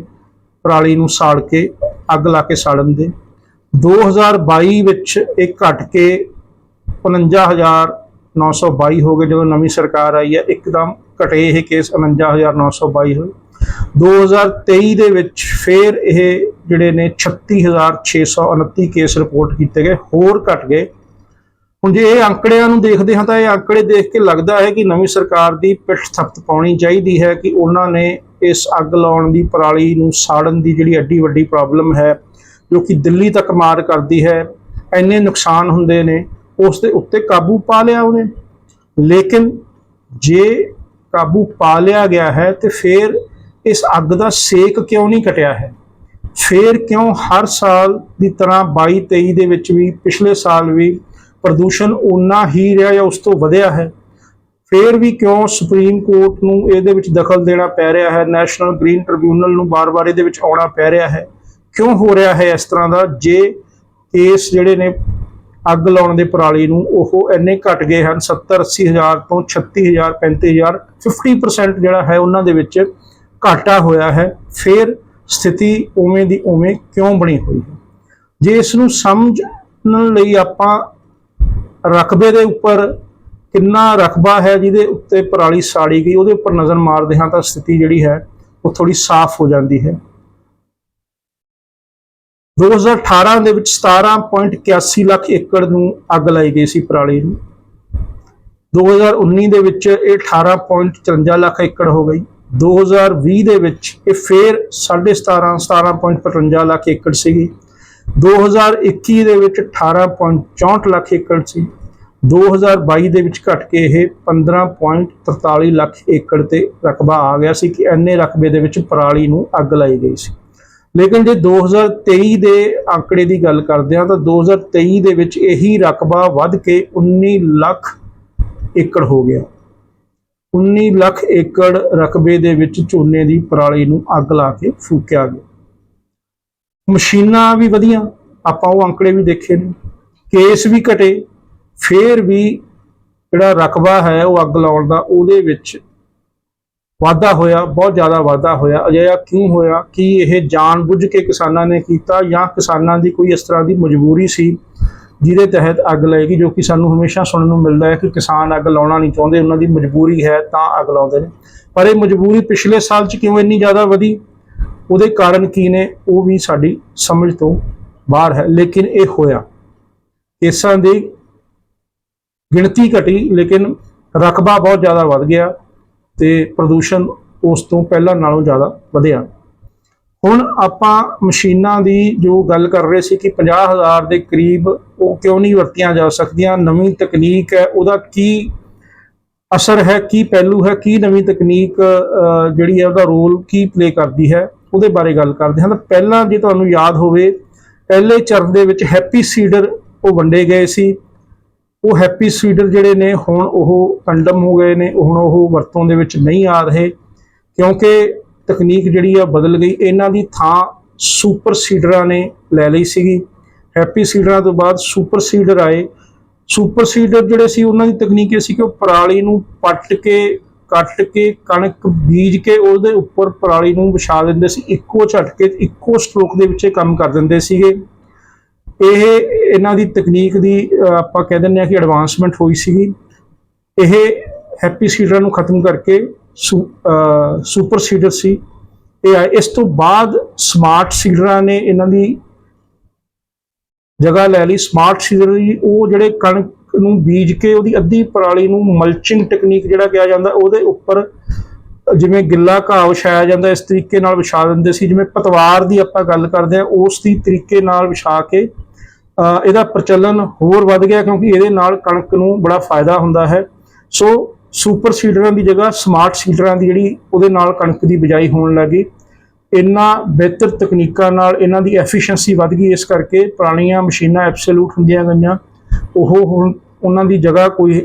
A: ਪਰਾਲੀ ਨੂੰ ਸਾੜ ਕੇ ਅੱਗ ਲਾ ਕੇ ਸਾੜਨ ਦੇ। 2022 ਵਿੱਚ ਇਹ ਘਟ ਕੇ 45922 ਹੋ ਗਏ ਜਦੋਂ ਨਵੀਂ ਸਰਕਾਰ ਆਈ ਹੈ। ਇੱਕਦਮ ਘਟੇ ਇਹ ਕੇਸ 49922 ਹੋਏ। 2023 ਦੇ ਵਿੱਚ ਫਿਰ ਇਹ ਜਿਹੜੇ ਨੇ 36629 ਕੇਸ ਰਿਪੋਰਟ ਕੀਤੇ ਗਏ, ਹੋਰ ਘਟ ਗਏ। ਹੁਣ ਜੇ ਇਹ ਅੰਕੜਿਆਂ ਨੂੰ ਦੇਖਦੇ ਹਾਂ ਤਾਂ ਇਹ ਅੰਕੜੇ ਦੇਖ ਕੇ ਲੱਗਦਾ ਹੈ ਕਿ ਨਵੀਂ ਸਰਕਾਰ ਦੀ ਪਿੱਠ ਥਪਤ ਪਾਉਣੀ ਚਾਹੀਦੀ ਹੈ ਕਿ ਉਹਨਾਂ ਨੇ ਇਸ ਅੱਗ ਲਾਉਣ ਦੀ ਪਰਾਲੀ ਨੂੰ ਸਾੜਨ ਦੀ ਜਿਹੜੀ ਐਡੀ ਵੱਡੀ ਪ੍ਰੋਬਲਮ ਹੈ ਜੋ ਕਿ ਦਿੱਲੀ ਤੱਕ ਮਾਰ ਕਰਦੀ ਹੈ, ਇੰਨੇ ਨੁਕਸਾਨ ਹੁੰਦੇ ਨੇ, ਉਸ ਦੇ ਉੱਤੇ ਕਾਬੂ ਪਾ ਲਿਆ ਉਹਨੇ। ਲੇਕਿਨ ਜੇ ਕਾਬੂ ਪਾ ਲਿਆ ਗਿਆ ਹੈ, ਤੇ ਫਿਰ ਇਸ ਅੱਗ ਦਾ ਸੇਕ ਕਿਉਂ ਨਹੀਂ ਕਟਿਆ ਹੈ? ਫਿਰ ਕਿਉਂ ਹਰ ਸਾਲ ਦੀ ਤਰ੍ਹਾਂ 22 23 ਦੇ ਵਿੱਚ ਵੀ, ਪਿਛਲੇ ਸਾਲ ਵੀ ਪ੍ਰਦੂਸ਼ਣ ਉਨਾ ਹੀ ਰਿਹਾ ਜਾਂ ਉਸ ਤੋਂ ਵਧਿਆ ਹੈ? ਫਿਰ ਵੀ ਕਿਉਂ ਸੁਪਰੀਮ ਕੋਰਟ ਨੂੰ ਇਹਦੇ ਵਿੱਚ ਦਖਲ ਦੇਣਾ ਪੈ ਰਿਹਾ ਹੈ? ਨੈਸ਼ਨਲ ਗ੍ਰੀਨ ਟ੍ਰਿਬਿਊਨਲ ਨੂੰ ਬਾਰ-ਬਾਰ ਇਹਦੇ ਵਿੱਚ ਆਉਣਾ ਪੈ ਰਿਹਾ ਹੈ? ਕਿਉਂ ਹੋ ਰਿਹਾ ਹੈ ਇਸ ਤਰ੍ਹਾਂ ਦਾ? ਜੇ ਕੇਸ ਜਿਹੜੇ ਨੇ ਅੱਗ ਲਾਉਣ ਦੇ ਪਰਾਲੀ ਨੂੰ, ਉਹ ਇੰਨੇ ਘਟ ਗਏ ਹਨ 70 80 ਹਜ਼ਾਰ ਤੋਂ 36 ਹਜ਼ਾਰ 35 ਹਜ਼ਾਰ 50% ਜਿਹੜਾ ਹੈ ਉਹਨਾਂ ਦੇ ਵਿੱਚ ਘਾਟਾ ਹੋਇਆ ਹੈ। ਫਿਰ ਸਥਿਤੀ ਉਵੇਂ ਦੀ ਉਵੇਂ ਕਿਉਂ ਬਣੀ ਹੋਈ ਹੈ? ਜੇ ਇਸ ਨੂੰ ਸਮਝਣ ਲਈ ਆਪਾਂ ਰਕਬੇ ਦੇ ਉੱਪਰ ਕਿੰਨਾ ਰਕਬਾ ਹੈ ਜਿਹਦੇ ਉੱਤੇ ਪਰਾਲੀ ਸਾੜੀ ਗਈ, ਉਹਦੇ ਉੱਪਰ ਨਜ਼ਰ ਮਾਰਦੇ ਹਾਂ ਤਾਂ ਸਥਿਤੀ ਜਿਹੜੀ ਹੈ, ਉਹ ਥੋੜੀ ਸਾਫ਼ ਹੋ ਜਾਂਦੀ ਹੈ। 2018 ਦੇ ਵਿੱਚ 17.81 ਲੱਖ ਏਕੜ ਨੂੰ ਅੱਗ ਲਾਈ ਗਈ ਸੀ ਪਰਾਲੀ ਨੂੰ। 2019 ਦੇ ਵਿੱਚ ਇਹ 18.54 ਲੱਖ ਏਕੜ ਹੋ ਗਈ। 2020 ਦੇ ਵਿੱਚ ਇਹ ਫੇਰ 17.5 17.55 ਲੱਖ ਏਕੜ ਸੀਗੀ। 2021 ਦੇ ਵਿੱਚ 18.64 ਲੱਖ ਏਕੜ ਸੀ। 2022 ਦੇ ਵਿੱਚ ਘਟ ਕੇ ਇਹ 15.43 ਲੱਖ ਏਕੜ ਤੇ ਰਕਬਾ ਆ ਗਿਆ ਸੀ ਕਿ ਇੰਨੇ ਰਕਬੇ ਦੇ ਵਿੱਚ ਪਰਾਲੀ ਨੂੰ ਅੱਗ ਲਾਈ ਗਈ ਸੀ। ਲੇਕਿਨ ਜੇ 2023 ਦੇ ਆંકੜੇ ਦੀ ਗੱਲ ਕਰਦੇ ਹਾਂ ਤਾਂ 2023 ਦੇ ਵਿੱਚ ਇਹੀ ਰਕਬਾ ਵੱਧ ਕੇ 19 ਲੱਖ ਏਕੜ ਹੋ ਗਿਆ। 19 ਲੱਖ ਏਕੜ ਰਕਬੇ ਦੇ ਵਿੱਚ ਝੋਨੇ ਦੀ ਪਰਾਲੀ ਨੂੰ ਅੱਗ ਲਾ ਕੇ ਫੂਕਿਆ ਗਿਆ। ਮਸ਼ੀਨਾਂ ਵੀ ਵਧੀਆਂ, ਆਪਾਂ ਉਹ ਅੰਕੜੇ ਵੀ ਦੇਖੇ ਨੇ। ਕੇਸ ਵੀ ਘਟੇ, ਫੇਰ ਵੀ ਜਿਹੜਾ ਰਕਬਾ ਹੈ ਉਹ ਅੱਗ ਲਾਉਣ ਦਾ ਉਹਦੇ ਵਿੱਚ ਵਾਧਾ ਹੋਇਆ, ਬਹੁਤ ਜ਼ਿਆਦਾ ਵਾਧਾ ਹੋਇਆ। ਅਜਿਹਾ ਕਿਉਂ ਹੋਇਆ ਕਿ ਇਹ ਜਾਣਬੁੱਝ ਕੇ ਕਿਸਾਨਾਂ ਨੇ ਕੀਤਾ ਜਾਂ ਕਿਸਾਨਾਂ ਦੀ ਕੋਈ ਇਸ ਤਰ੍ਹਾਂ ਦੀ ਮਜਬੂਰੀ ਸੀ ਜਿਹਦੇ ਤਹਿਤ ਅੱਗ ਲਾਏਗੀ, ਜੋ ਕਿ ਸਾਨੂੰ ਹਮੇਸ਼ਾ ਸੁਣਨ ਨੂੰ ਮਿਲਦਾ ਹੈ ਕਿ ਕਿਸਾਨ ਅੱਗ ਲਾਉਣਾ ਨਹੀਂ ਚਾਹੁੰਦੇ, ਉਹਨਾਂ ਦੀ ਮਜਬੂਰੀ ਹੈ ਤਾਂ ਅੱਗ ਲਾਉਂਦੇ ਨੇ। ਪਰ ਇਹ ਮਜਬੂਰੀ ਪਿਛਲੇ ਸਾਲ 'ਚ ਕਿਉਂ ਇੰਨੀ ਜ਼ਿਆਦਾ ਵਧੀ? ਉਹਦੇ ਕਾਰਨ ਕੀ ਨੇ? ਉਹ ਵੀ ਸਾਡੀ ਸਮਝ ਤੋਂ ਬਾਹਰ ਹੈ। ਲੇਕਿਨ ਇਹ ਹੋਇਆ। ਕੇਸਾਂ ਦੀ ਗਿਣਤੀ ਘਟੀ, ਲੇਕਿਨ ਰਕਬਾ ਬਹੁਤ ਜ਼ਿਆਦਾ ਵੱਧ ਗਿਆ। ਤੇ ਪ੍ਰਦੂਸ਼ਣ ਉਸ ਤੋਂ ਪਹਿਲਾਂ ਨਾਲੋਂ ਜ਼ਿਆਦਾ ਵਧਿਆ। ਹੁਣ ਆਪਾਂ ਮਸ਼ੀਨਾਂ ਦੀ ਜੋ ਗੱਲ ਕਰ ਰਹੇ ਸੀ ਕਿ 50000 ਦੇ ਕਰੀਬ ਉਹ ਕਿਉਂ ਨਹੀਂ ਵਰਤੀਆਂ ਜਾ ਸਕਦੀਆਂ, ਨਵੀਂ ਤਕਨੀਕ ਹੈ, ਉਹਦਾ ਕੀ ਅਸਰ ਹੈ, ਕੀ ਪਹਿਲੂ ਹੈ, ਕੀ ਨਵੀਂ ਤਕਨੀਕ ਜਿਹੜੀ ਹੈ, ਉਹਦਾ ਰੋਲ ਕੀ ਪਲੇ ਕਰਦੀ ਹੈ, ਉਹਦੇ ਬਾਰੇ ਗੱਲ ਕਰਦੇ ਹਾਂ। ਤਾਂ ਪਹਿਲਾਂ ਜੇ ਤੁਹਾਨੂੰ ਯਾਦ ਹੋਵੇ, ਪਹਿਲੇ ਚਰਨ ਦੇ ਵਿੱਚ ਹੈਪੀ ਸੀਡਰ ਉਹ ਵੰਡੇ ਗਏ ਸੀ। ਉਹ ਹੈਪੀ ਸੀਡਰ ਜਿਹੜੇ ਨੇ, ਹੁਣ ਉਹ ਕੰਡਮ ਹੋ ਗਏ ਨੇ, ਹੁਣ ਉਹ ਵਰਤੋਂ ਦੇ ਵਿੱਚ ਨਹੀਂ ਆ ਰਹੇ, ਕਿਉਂਕਿ ਤਕਨੀਕ ਜਿਹੜੀ ਆ ਬਦਲ ਗਈ। ਇਹਨਾਂ ਦੀ ਥਾਂ ਸੁਪਰ ਸੀਡਰਾਂ ਨੇ ਲੈ ਲਈ ਸੀਗੀ। ਹੈਪੀ ਸੀਡਰਾਂ ਤੋਂ ਬਾਅਦ ਸੁਪਰ ਸੀਡਰ ਆਏ। ਸੁਪਰ ਸੀਡਰ ਜਿਹੜੇ ਸੀ, ਉਹਨਾਂ ਦੀ ਤਕਨੀਕ ਇਹ ਸੀ ਕਿ ਉਹ ਪਰਾਲੀ ਨੂੰ ਪੱਟ ਕੇ, ਕੱਟ ਕੇ, ਕਣਕ ਬੀਜ ਕੇ ਉਹਦੇ ਉੱਪਰ ਪਰਾਲੀ ਨੂੰ ਵਿਛਾ ਦਿੰਦੇ ਸੀ। ਇੱਕੋ ਝਟਕੇ, ਇੱਕੋ ਸਟ੍ਰੋਕ ਦੇ ਵਿੱਚ ਇਹ ਕੰਮ ਕਰ ਦਿੰਦੇ ਸੀਗੇ। ਇਹ ਇਹਨਾਂ ਦੀ ਤਕਨੀਕ ਦੀ ਆਪਾਂ ਕਹਿ ਦਿੰਦੇ ਆ ਕਿ ਐਡਵਾਂਸਮੈਂਟ ਹੋਈ ਸੀਗੀ ਇਹ ਹੈਪੀ ਸੀਡਰ ਨੂੰ ਖਤਮ ਕਰਕੇ ਸੁਪਰ ਸੀਡਰ ਸੀ ਇਹ ਆਏ। ਇਸ ਤੋਂ ਬਾਅਦ ਸਮਾਰਟ ਸੀਡਰਾਂ ਨੇ ਇਹਨਾਂ ਦੀ ਜਗ੍ਹਾ ਲੈ ਲਈ ਸਮਾਰਟ ਸੀਡਰ ਜੀ ਉਹ ਜਿਹੜੇ ਕਣਕ ਨੂੰ ਬੀਜ ਕੇ ਉਹਦੀ ਅੱਧੀ ਪਰਾਲੀ ਨੂੰ ਮਲਚਿੰਗ ਟੈਕਨੀਕ ਜਿਹੜਾ ਕਿਹਾ ਜਾਂਦਾ, ਉਹਦੇ ਉੱਪਰ ਜਿਵੇਂ ਗਿੱਲਾ ਘਾਹ ਵਿਛਾਇਆ ਜਾਂਦਾ, ਇਸ ਤਰੀਕੇ ਨਾਲ ਵਿਛਾ ਦਿੰਦੇ ਸੀ। ਜਿਵੇਂ ਪਤਵਾਰ ਦੀ ਆਪਾਂ ਗੱਲ ਕਰਦੇ ਆ ਉਸ ਦੀ ਤਰੀਕੇ ਨਾਲ ਵਿਛਾ ਕੇ ਇਹਦਾ ਪ੍ਰਚਲਨ ਹੋਰ ਵੱਧ ਗਿਆ ਕਿਉਂਕਿ ਇਹਦੇ ਨਾਲ ਕਣਕ ਨੂੰ ਬੜਾ ਫਾਇਦਾ ਹੁੰਦਾ ਹੈ। ਸੋ ਸੁਪਰ ਸੀਡਰਾਂ ਦੀ ਜਗ੍ਹਾ, ਸਮਾਰਟ ਸੀਡਰਾਂ ਦੀ ਜਿਹੜੀ, ਉਹਦੇ ਨਾਲ ਕਣਕ ਦੀ ਬਿਜਾਈ ਹੋਣ ਲੱਗੀ। ਇੰਨਾ ਬਿਹਤਰ ਤਕਨੀਕਾਂ ਨਾਲ ਇਹਨਾਂ ਦੀ ਐਫੀਸ਼ੀਐਂਸੀ ਵੱਧ ਗਈ, ਇਸ ਕਰਕੇ ਪੁਰਾਣੀਆਂ ਮਸ਼ੀਨਾਂ ਐਬਸੋਲੂਟ ਹੁੰਦੀਆਂ ਗਈਆਂ। ਉਹ ਹੁਣ ਉਹਨਾਂ ਦੀ ਜਗ੍ਹਾ ਕੋਈ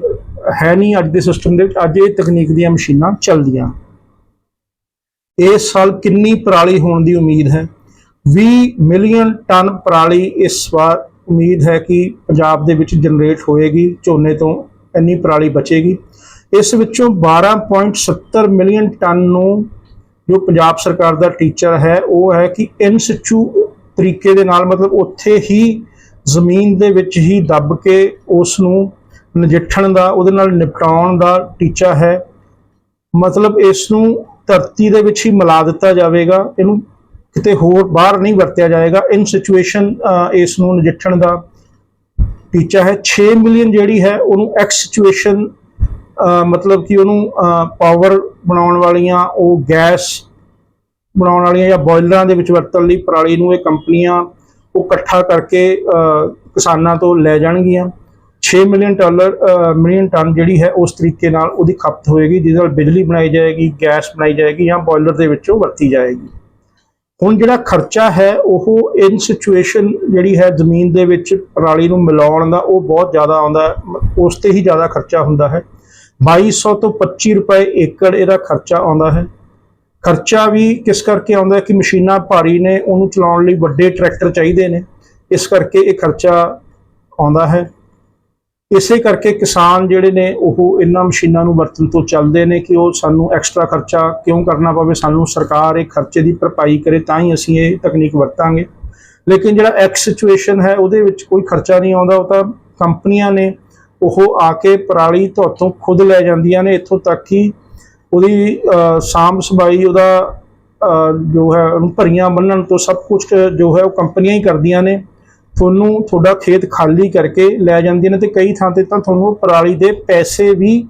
A: ਹੈ ਨਹੀਂ ਅੱਜ ਦੇ ਸਿਸਟਮ ਦੇ ਵਿੱਚ। ਅੱਜ ਇਹ ਤਕਨੀਕ ਦੀਆਂ ਮਸ਼ੀਨਾਂ ਚੱਲਦੀਆਂ। ਇਸ ਸਾਲ ਕਿੰਨੀ ਪਰਾਲੀ ਹੋਣ ਦੀ ਉਮੀਦ ਹੈ? 20 ਮਿਲੀਅਨ ਟਨ ਪਰਾਲੀ ਇਸ ਵਾਰ ਉਮੀਦ ਹੈ ਕਿ ਪੰਜਾਬ ਦੇ ਵਿੱਚ ਜਨਰੇਟ ਹੋਏਗੀ, ਝੋਨੇ ਤੋਂ ਇੰਨੀ ਪਰਾਲੀ ਬਚੇਗੀ। ਇਸ ਵਿੱਚੋਂ 12.70 ਮਿਲੀਅਨ ਟਨ ਨੂੰ ਜੋ ਪੰਜਾਬ ਸਰਕਾਰ ਦਾ ਟੀਚਰ ਹੈ, ਉਹ ਹੈ ਕਿ ਇਨ ਤਰੀਕੇ ਦੇ ਨਾਲ ਮਤਲਬ ਉੱਥੇ ਹੀ ਜ਼ਮੀਨ ਦੇ ਵਿੱਚ ਹੀ ਦੱਬ ਕੇ ਉਸ ਨੂੰ ਨਜਿੱਠਣ ਦਾ, ਉਹਦੇ ਨਾਲ ਨਿਪਟਾਉਣ ਦਾ ਟੀਚਾ ਹੈ। ਮਤਲਬ ਇਸ ਨੂੰ ਧਰਤੀ ਦੇ ਵਿੱਚ ਹੀ ਮਿਲਾ ਦਿੱਤਾ ਜਾਵੇਗਾ, ਇਹਨੂੰ ਕਿਤੇ ਹੋਰ ਬਾਹਰ ਨਹੀਂ ਵਰਤਿਆ ਜਾਏਗਾ। ਇਨ ਸਿਚੁਏਸ਼ਨ ਇਸ ਨੂੰ ਨਜਿੱਠਣ ਦਾ ਟੀਚਾ ਹੈ। 6 ਮਿਲੀਅਨ ਜਿਹੜੀ ਹੈ, ਉਹਨੂੰ ਐਕਸ ਸਿਚੁਏਸ਼ਨ ਮਤਲਬ ਕਿ ਉਹਨੂੰ ਪਾਵਰ ਬਣਾਉਣ ਵਾਲੀਆਂ, ਉਹ ਗੈਸ ਬਣਾਉਣ ਵਾਲੀਆਂ ਜਾਂ ਬੋਇਲਰਾਂ ਦੇ ਵਿੱਚ ਵਰਤਣ ਲਈ ਪਰਾਲੀ ਨੂੰ ਇਹ ਕੰਪਨੀਆਂ ਉਹ ਇਕੱਠਾ ਕਰਕੇ ਕਿਸਾਨਾਂ ਤੋਂ ਲੈ ਜਾਣਗੀਆਂ। 6 ਮਿਲੀਅਨ ਡਾਲਰ ਮਿਲੀਅਨ ਟਨ ਜਿਹੜੀ ਹੈ ਉਸ ਤਰੀਕੇ ਨਾਲ ਉਹਦੀ ਖਪਤ ਹੋਏਗੀ, ਜਿਹਦੇ ਨਾਲ ਬਿਜਲੀ ਬਣਾਈ ਜਾਏਗੀ, ਗੈਸ ਬਣਾਈ ਜਾਏਗੀ ਜਾਂ ਬੋਇਲਰ ਦੇ ਵਿੱਚੋਂ ਵਰਤੀ ਜਾਏਗੀ। ਹੁਣ ਜਿਹੜਾ ਖਰਚਾ ਹੈ, ਉਹ ਇਨ ਸਿਚੁਏਸ਼ਨ ਜਿਹੜੀ ਹੈ ਜ਼ਮੀਨ ਦੇ ਵਿੱਚ ਪਰਾਲੀ ਨੂੰ ਮਿਲਾਉਣ ਦਾ ਉਹ ਬਹੁਤ ਜ਼ਿਆਦਾ ਆਉਂਦਾ ਉਸ ਤੇ ਹੀ ਜ਼ਿਆਦਾ ਖਰਚਾ ਹੁੰਦਾ ਹੈ। 2200 ਤੋਂ 25 ਰੁਪਏ ਏਕੜ ਇਹਦਾ ਖਰਚਾ ਆਉਂਦਾ ਹੈ। ਖਰਚਾ ਵੀ ਕਿਸ ਕਰਕੇ ਆਉਂਦਾ ਕਿ ਮਸ਼ੀਨਾਂ ਭਾਰੀ ਨੇ, ਉਹਨੂੰ ਚਲਾਉਣ ਲਈ ਵੱਡੇ ਟਰੈਕਟਰ ਚਾਹੀਦੇ ਨੇ। ਇਸ ਕਰਕੇ ਇਹ ਖਰਚਾ ਆਉਂਦਾ ਹੈ। ਇਸੇ ਕਰਕੇ ਕਿਸਾਨ ਜਿਹੜੇ ਨੇ ਉਹ ਇਹਨਾਂ ਮਸ਼ੀਨਾਂ ਨੂੰ ਵਰਤਣ ਤੋਂ ਚੱਲਦੇ ਨੇ ਕਿ ਉਹ ਸਾਨੂੰ ਐਕਸਟਰਾ ਖਰਚਾ ਕਿਉਂ ਕਰਨਾ ਪਵੇ ਸਾਨੂੰ ਸਰਕਾਰ ਇਹ ਖਰਚੇ ਦੀ ਭਰਪਾਈ ਕਰੇ ਤਾਂ ਹੀ ਅਸੀਂ ਇਹ ਤਕਨੀਕ ਵਰਤਾਂਗੇ। ਲੇਕਿਨ ਜਿਹੜਾ ਐਕਸ ਸਿਚੁਏਸ਼ਨ ਹੈ ਉਹਦੇ ਵਿੱਚ ਕੋਈ ਖਰਚਾ ਨਹੀਂ ਆਉਂਦਾ ਉਹ ਤਾਂ ਕੰਪਨੀਆਂ ਨੇ ਉਹ ਆ ਕੇ ਪਰਾਲੀ ਤੁਹਾਤੋਂ ਖੁਦ ਲੈ ਜਾਂਦੀਆਂ ਨੇ ਇੱਥੋਂ ਤੱਕ ਕਿ ਉਹਦੀ ਅਹ, ਸਾਂਭ ਸੰਭਾਈ ਉਹਦਾ ਜੋ ਹੈ ਉਹਨੂੰ ਭਰੀਆਂ ਬੰਨਣ ਤੋਂ ਸਭ ਕੁਝ ਜੋ ਹੈ ਉਹ ਕੰਪਨੀਆਂ ਹੀ ਕਰਦੀਆਂ ਨੇ। ਤੁਹਾਨੂੰ ਤੁਹਾਡਾ ਖੇਤ ਖਾਲੀ ਕਰਕੇ ਲੈ ਜਾਂਦੇ ਨੇ ਤੇ ਕਈ ਥਾਂ ਤੇ ਤਾਂ ਤੁਹਾਨੂੰ ਪਰਾਲੀ ਦੇ ਪੈਸੇ ਵੀ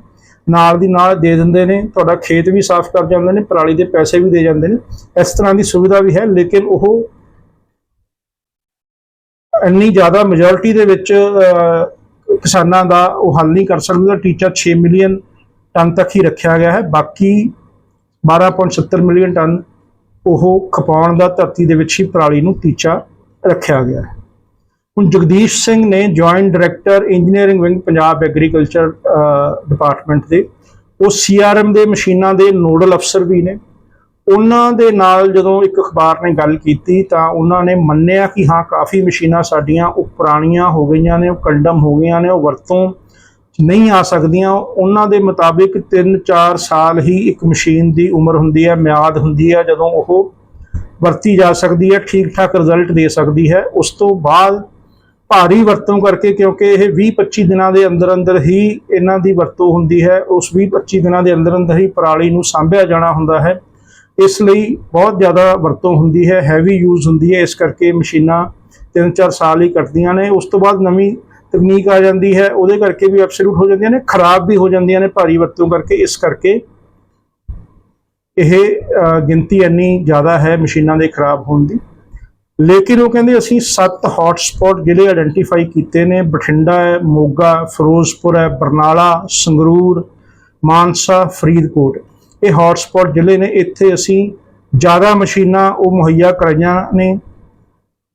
A: ਨਾਲ ਦੀ ਨਾਲ ਦੇ ਦਿੰਦੇ ਨੇ, ਤੁਹਾਡਾ ਖੇਤ ਵੀ ਸਾਫ਼ ਕਰ ਜਾਂਦੇ ਨੇ, ਪਰਾਲੀ ਦੇ ਪੈਸੇ ਵੀ ਦੇ ਜਾਂਦੇ ਨੇ। ਇਸ ਤਰ੍ਹਾਂ ਦੀ ਸੁਵਿਧਾ ਵੀ ਹੈ, ਲੇਕਿਨ ਉਹ ਇੰਨੀ ਜ਼ਿਆਦਾ ਮੈਜੋਰਿਟੀ ਦੇ ਵਿੱਚ ਕਿਸਾਨਾਂ ਦਾ ਉਹ ਹੱਲ ਨਹੀਂ ਕਰ ਸਕਦਾ। ਟੀਚਾ 6 ਮਿਲੀਅਨ ਟਨ ਤੱਕ ਹੀ ਰੱਖਿਆ ਗਿਆ ਹੈ। ਬਾਕੀ 12.70 ਮਿਲੀਅਨ ਟਨ ਉਹ ਖਪਾਉਣ ਦਾ ਧਰਤੀ ਦੇ ਵਿੱਚ ਹੀ ਪਰਾਲੀ ਨੂੰ ਟੀਚਾ ਰੱਖਿਆ ਗਿਆ ਹੈ। ਹੁਣ ਜਗਦੀਸ਼ ਸਿੰਘ ਨੇ joint director engineering wing Punjab agriculture department ਦੇ, ਉਹ ਸੀਆਰਐਮ ਦੇ ਮਸ਼ੀਨਾਂ ਦੇ ਨੋਡਲ ਅਫਸਰ ਵੀ ਨੇ। ਉਹਨਾਂ ਦੇ ਨਾਲ ਜਦੋਂ ਇੱਕ ਅਖਬਾਰ ਨੇ ਗੱਲ ਕੀਤੀ ਤਾਂ ਉਹਨਾਂ ਨੇ ਮੰਨਿਆ ਕਿ ਹਾਂ, ਕਾਫੀ ਮਸ਼ੀਨਾਂ ਸਾਡੀਆਂ ਉਹ ਪੁਰਾਣੀਆਂ ਹੋ ਗਈਆਂ ਨੇ, ਉਹ ਕੰਡਮ ਹੋ ਗਈਆਂ ਨੇ, ਉਹ ਵਰਤੋਂ ਨਹੀਂ ਆ ਸਕਦੀਆਂ। ਉਹਨਾਂ ਦੇ ਮੁਤਾਬਿਕ 3-4 ਸਾਲ ਹੀ ਇੱਕ ਮਸ਼ੀਨ ਦੀ ਉਮਰ ਹੁੰਦੀ ਹੈ, ਮਿਆਦ ਹੁੰਦੀ ਹੈ, ਜਦੋਂ ਉਹ ਵਰਤੀ ਜਾ ਸਕਦੀ ਹੈ ਠੀਕ ਠਾਕ ਰਿਜ਼ਲਟ ਦੇ ਸਕਦੀ ਹੈ। ਉਸ ਤੋਂ ਬਾਅਦ ਭਾਰੀ ਵਰਤੋਂ ਕਰਕੇ, ਕਿਉਂਕਿ ਇਹ 20-25 ਦਿਨਾਂ ਦੇ ਅੰਦਰ ਅੰਦਰ ਹੀ ਇਹਨਾਂ ਦੀ ਵਰਤੋਂ ਹੁੰਦੀ ਹੈ, ਉਸ 20-25 ਦਿਨਾਂ ਦੇ ਅੰਦਰ ਅੰਦਰ ਹੀ ਪਰਾਲੀ ਨੂੰ ਸਾਂਭਿਆ ਜਾਣਾ ਹੁੰਦਾ ਹੈ। ਇਸ ਲਈ ਬਹੁਤ ਜ਼ਿਆਦਾ ਵਰਤੋਂ ਹੁੰਦੀ ਹੈ ਹੈਵੀ ਯੂਜ਼ ਹੁੰਦੀ ਹੈ, ਇਸ ਕਰਕੇ ਮਸ਼ੀਨਾਂ 3-4 ਸਾਲ ਹੀ ਕੱਟਦੀਆਂ ਨੇ। ਉਸ ਤੋਂ ਬਾਅਦ ਨਵੀਂ ਤਕਨੀਕ ਆ ਜਾਂਦੀ ਹੈ, ਉਹਦੇ ਕਰਕੇ ਵੀ ਐਬਸੋਲੂਟ ਹੋ ਜਾਂਦੀਆਂ ਨੇ, ਖਰਾਬ ਵੀ ਹੋ ਜਾਂਦੀਆਂ ਨੇ ਭਾਰੀ ਵਰਤੋਂ ਕਰਕੇ। ਇਸ ਕਰਕੇ ਇਹ ਗਿਣਤੀ ਇੰਨੀ ਜ਼ਿਆਦਾ ਹੈ ਮਸ਼ੀਨਾਂ ਦੇ ਖਰਾਬ ਹੋਣ ਦੀ। ਲੇਕਿਨ ਉਹ ਕਹਿੰਦੇ ਅਸੀਂ ਸੱਤ ਹੌਟ ਸਪੌਟ ਜ਼ਿਲ੍ਹੇ ਆਇਡੈਂਟੀਫਾਈ ਕੀਤੇ ਨੇ, ਬਠਿੰਡਾ ਹੈ, ਮੋਗਾ, ਫਿਰੋਜ਼ਪੁਰ ਹੈ, ਬਰਨਾਲਾ, ਸੰਗਰੂਰ, ਮਾਨਸਾ, ਫਰੀਦਕੋਟ। ਇਹ ਹੌਟ ਜ਼ਿਲ੍ਹੇ ਨੇ, ਇੱਥੇ ਅਸੀਂ ਜ਼ਿਆਦਾ ਮਸ਼ੀਨਾਂ ਉਹ ਮੁਹੱਈਆ ਕਰਾਈਆਂ ਨੇ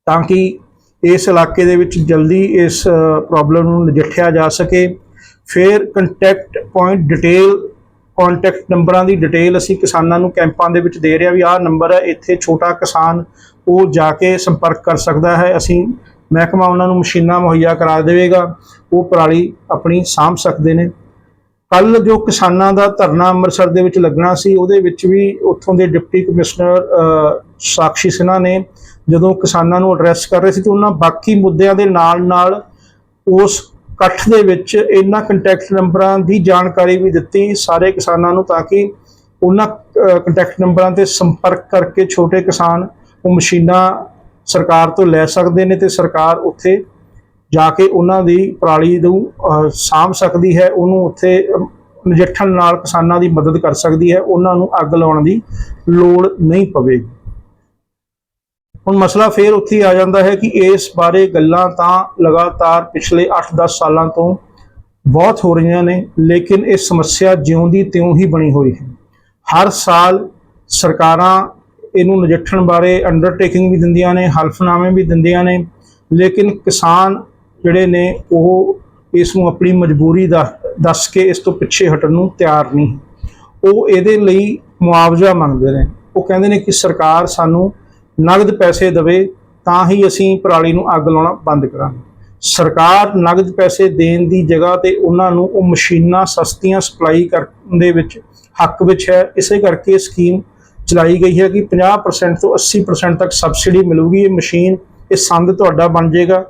A: ਤਾਂ ਕਿ ਇਸ ਇਲਾਕੇ ਦੇ ਵਿੱਚ ਜਲਦੀ ਇਸ ਪ੍ਰੋਬਲਮ ਨੂੰ ਨਜਿੱਠਿਆ ਜਾ ਸਕੇ। ਫਿਰ ਕੰਟੈਕਟ ਪੁਆਇੰਟ ਡਿਟੇਲ ਕੰਟੈਕਟ ਨੰਬਰਾਂ ਦੀ ਡਿਟੇਲ ਅਸੀਂ ਕਿਸਾਨਾਂ ਨੂੰ ਕੈਂਪਾਂ ਦੇ ਵਿੱਚ ਦੇ ਰਿਹਾ ਵੀ ਆਹ ਨੰਬਰ ਹੈ, ਇੱਥੇ ਛੋਟਾ ਕਿਸਾਨ ਉਹ ਜਾ ਕੇ ਸੰਪਰਕ ਕਰ ਸਕਦਾ ਹੈ। ਅਸੀਂ ਮਹਿਕਮਾ ਉਹਨਾਂ ਨੂੰ ਮਸ਼ੀਨਾਂ ਮੁਹੱਈਆ ਕਰਾ ਦੇਵੇਗਾ। ਉਹ ਪਰਾਲੀ ਆਪਣੀ ਸਾਂਭ ਸਕਦੇ ਨੇ। ਕੱਲ ਜੋ ਕਿਸਾਨਾਂ ਦਾ ਧਰਨਾ ਅੰਮ੍ਰਿਤਸਰ ਦੇ ਵਿੱਚ ਲੱਗਣਾ ਸੀ ਉਹਦੇ ਵਿੱਚ ਵੀ ਉੱਥੋਂ ਦੇ ਡਿਪਟੀ ਕਮਿਸ਼ਨਰ ਅ, ਸਾਕਸ਼ੀ ਸਿਨਹਾ ਨੇ ਜਦੋਂ ਕਿਸਾਨਾਂ ਨੂੰ ਐਡਰੈਸ ਕਰ ਰਹੇ ਸੀ ਤੇ ਉਹਨਾਂ ਬਾਕੀ ਮੁੱਦਿਆਂ ਦੇ ਨਾਲ ਨਾਲ ਉਸ ਇਕੱਠ ਦੇ ਵਿੱਚ ਇਹਨਾਂ ਕੰਟੈਕਟ ਨੰਬਰਾਂ ਦੀ ਜਾਣਕਾਰੀ ਵੀ ਦਿੱਤੀ ਸਾਰੇ ਕਿਸਾਨਾਂ ਨੂੰ ਤਾਂ ਕਿ ਉਹਨਾਂ ਕੰਟੈਕਟ ਨੰਬਰਾਂ ਤੇ ਸੰਪਰਕ ਕਰਕੇ ਛੋਟੇ ਕਿਸਾਨ ਉਹ ਮਸ਼ੀਨਾਂ ਸਰਕਾਰ ਤੋਂ ਲੈ ਸਕਦੇ ਨੇ ਤੇ ਸਰਕਾਰ ਉੱਥੇ ਜਾ ਕੇ ਉਹਨਾਂ ਦੀ ਪਰਾਲੀ ਨੂੰ ਸਾਂਭ ਸਕਦੀ ਹੈ, ਉਹਨੂੰ ਉੱਥੇ ਨਜਿੱਠਣ ਨਾਲ ਕਿਸਾਨਾਂ ਦੀ ਮਦਦ ਕਰ ਸਕਦੀ ਹੈ, ਉਹਨਾਂ ਨੂੰ ਅੱਗ ਲਾਉਣ ਦੀ ਲੋੜ ਨਹੀਂ ਪਵੇਗੀ। ਹੁਣ ਮਸਲਾ ਫੇਰ ਉੱਥੇ ਆ ਜਾਂਦਾ ਹੈ ਕਿ ਇਸ ਬਾਰੇ ਗੱਲਾਂ ਤਾਂ ਲਗਾਤਾਰ ਪਿਛਲੇ 8-10 ਸਾਲਾਂ ਤੋਂ ਬਹੁਤ ਹੋ ਰਹੀਆਂ ਨੇ, ਲੇਕਿਨ ਇਹ ਸਮੱਸਿਆ ਜਿਉਂ ਦੀ ਤਿਉਂ ਹੀ ਬਣੀ ਹੋਈ ਹੈ। ਹਰ ਸਾਲ ਸਰਕਾਰਾਂ ਇਹਨੂੰ ਨਜਿੱਠਣ ਬਾਰੇ ਅੰਡਰਟੇਕਿੰਗ ਵੀ ਦਿੰਦੀਆਂ ਨੇ, ਹਲਫਨਾਮੇ ਵੀ ਦਿੰਦੀਆਂ ਨੇ, ਲੇਕਿਨ ਕਿਸਾਨ ਜਿਹੜੇ ਨੇ ਉਹ ਇਸ ਨੂੰ ਆਪਣੀ ਮਜਬੂਰੀ ਦਾ, ਦੱਸ ਕੇ ਇਸ ਤੋਂ ਪਿੱਛੇ ਹਟਣ ਨੂੰ ਤਿਆਰ ਨਹੀਂ। ਉਹ ਇਹਦੇ ਲਈ ਮੁਆਵਜ਼ਾ ਮੰਗਦੇ ਨੇ। ਉਹ ਕਹਿੰਦੇ ਨੇ ਕਿ ਸਰਕਾਰ ਸਾਨੂੰ ਨਗਦ ਪੈਸੇ ਦੇਵੇ ਤਾਂ ਹੀ ਅਸੀਂ ਪਰਾਲੀ ਨੂੰ ਅੱਗ ਲਾਉਣਾ ਬੰਦ ਕਰਾਂਗੇ। ਸਰਕਾਰ ਨਗਦ ਪੈਸੇ ਦੇਣ ਦੀ ਜਗ੍ਹਾ ਤੇ ਉਹਨਾਂ ਨੂੰ ਉਹ ਮਸ਼ੀਨਾਂ ਸਸਤੀਆਂ ਸਪਲਾਈ ਕਰਨ ਦੇ ਵਿੱਚ ਹੱਕ ਵਿੱਚ ਹੈ। ਇਸੇ ਕਰਕੇ ਇਹ ਸਕੀਮ ਚਲਾਈ ਗਈ ਹੈ ਕਿ 50% ਤੋਂ 80% ਤੱਕ ਸਬਸਿਡੀ ਮਿਲੂਗੀ। ਇਹ ਮਸ਼ੀਨ, ਇਹ ਸੰਦ ਤੁਹਾਡਾ ਬਣ ਜਾਏਗਾ।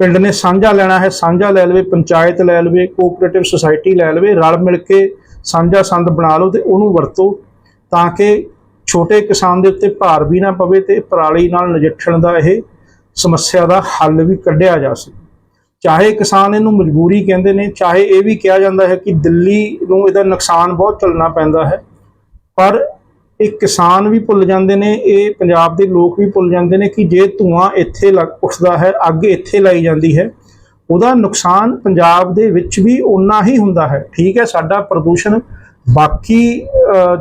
A: ਪਿੰਡ ਨੇ ਸਾਂਝਾ ਲੈਣਾ ਹੈ। ਸਾਂਝਾ ਲੈ ਲਵੇ, ਪੰਚਾਇਤ ਲੈ ਲਵੇ ਕੋਆਪਰੇਟਿਵ ਸੁਸਾਇਟੀ ਲੈ ਲਵੇ, ਰਲ ਮਿਲ ਕੇ ਸਾਂਝਾ ਸੰਦ ਬਣਾ ਲਓ ਤੇ ਉਹਨੂੰ ਵਰਤੋ ਤਾਂ ਕਿ ਛੋਟੇ ਕਿਸਾਨ ਦੇ ਉੱਤੇ ਭਾਰ ਵੀ ਨਾ ਪਵੇ ਤੇ ਪਰਾਲੀ ਨਾਲ ਨਜਿੱਠਣ ਦਾ ਇਹ ਸਮੱਸਿਆ ਦਾ ਹੱਲ ਵੀ ਕੱਢਿਆ ਜਾ ਸਕੇ। ਚਾਹੇ ਕਿਸਾਨ ਇਹਨੂੰ ਮਜਬੂਰੀ ਕਹਿੰਦੇ ਨੇ, ਚਾਹੇ ਇਹ ਵੀ ਕਿਹਾ ਜਾਂਦਾ ਹੈ ਕਿ ਦਿੱਲੀ ਨੂੰ ਇਹਦਾ ਨੁਕਸਾਨ ਬਹੁਤ ਝੱਲਣਾ ਪੈਂਦਾ ਹੈ, ਪਰ ਇਹ ਕਿਸਾਨ ਵੀ ਭੁੱਲ ਜਾਂਦੇ ਨੇ, ਇਹ ਪੰਜਾਬ ਦੇ ਲੋਕ ਵੀ ਭੁੱਲ ਜਾਂਦੇ ਨੇ ਕਿ ਜੇ ਧੂਆਂ ਇੱਥੇ ਲੱਗ ਉੱਠਦਾ ਹੈ, ਅੱਗ ਇੱਥੇ ਲਾਈ ਜਾਂਦੀ ਹੈ, ਉਹਦਾ ਨੁਕਸਾਨ ਪੰਜਾਬ ਦੇ ਵਿੱਚ ਵੀ ਉਨਾ ਹੀ ਹੁੰਦਾ ਹੈ। ਠੀਕ ਹੈ, ਸਾਡਾ ਪ੍ਰਦੂਸ਼ਣ ਬਾਕੀ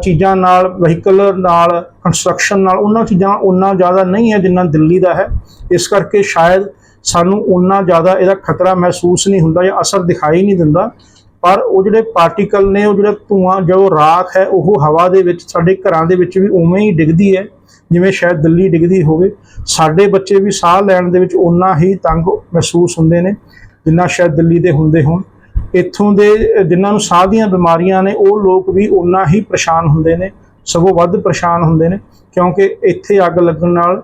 A: ਚੀਜ਼ਾਂ ਨਾਲ ਵਹੀਕਲ ਨਾਲ ਕੰਸਟਰਕਸ਼ਨ ਨਾਲ, ਉਹਨਾਂ ਚੀਜ਼ਾਂ ਉਨਾ ਜ਼ਿਆਦਾ ਨਹੀਂ ਹੈ ਜਿੰਨਾ ਦਿੱਲੀ ਦਾ ਹੈ। ਇਸ ਕਰਕੇ ਸ਼ਾਇਦ ਸਾਨੂੰ ਉਨਾ ਜ਼ਿਆਦਾ ਇਹਦਾ ਖਤਰਾ ਮਹਿਸੂਸ ਨਹੀਂ ਹੁੰਦਾ ਜਾਂ ਅਸਰ ਦਿਖਾਈ ਨਹੀਂ ਦਿੰਦਾ। ਪਰ ਉਹ ਜਿਹੜੇ ਪਾਰਟੀਕਲ ਨੇ ਉਹ ਜਿਹੜਾ ਧੂਆਂ ਜੋ ਰਾਖ ਹੈ ਉਹ ਹਵਾ ਦੇ ਵਿੱਚ ਸਾਡੇ ਘਰਾਂ ਦੇ ਵਿੱਚ ਵੀ ਉਵੇਂ ਹੀ ਡਿੱਗਦੀ ਹੈ ਜਿਵੇਂ ਸ਼ਾਇਦ ਦਿੱਲੀ ਡਿੱਗਦੀ ਹੋਵੇ। ਸਾਡੇ ਬੱਚੇ ਵੀ ਸਾਹ ਲੈਣ ਦੇ ਵਿੱਚ ਉਨਾ ਹੀ ਤੰਗ ਮਹਿਸੂਸ ਹੁੰਦੇ ਨੇ ਜਿੰਨਾ ਸ਼ਾਇਦ ਦਿੱਲੀ ਦੇ ਹੁੰਦੇ ਹੋਣ। ਇੱਥੋਂ ਦੇ ਅਹ, ਜਿਨ੍ਹਾਂ ਨੂੰ ਸਾਹ ਦੀਆਂ ਬਿਮਾਰੀਆਂ ਨੇ ਉਹ ਲੋਕ ਵੀ ਉਨਾ ਹੀ ਪਰੇਸ਼ਾਨ ਹੁੰਦੇ ਨੇ ਸਗੋਂ ਵੱਧ ਪਰੇਸ਼ਾਨ ਹੁੰਦੇ ਨੇ ਕਿਉਂਕਿ ਇੱਥੇ ਅੱਗ ਲੱਗਣ ਨਾਲ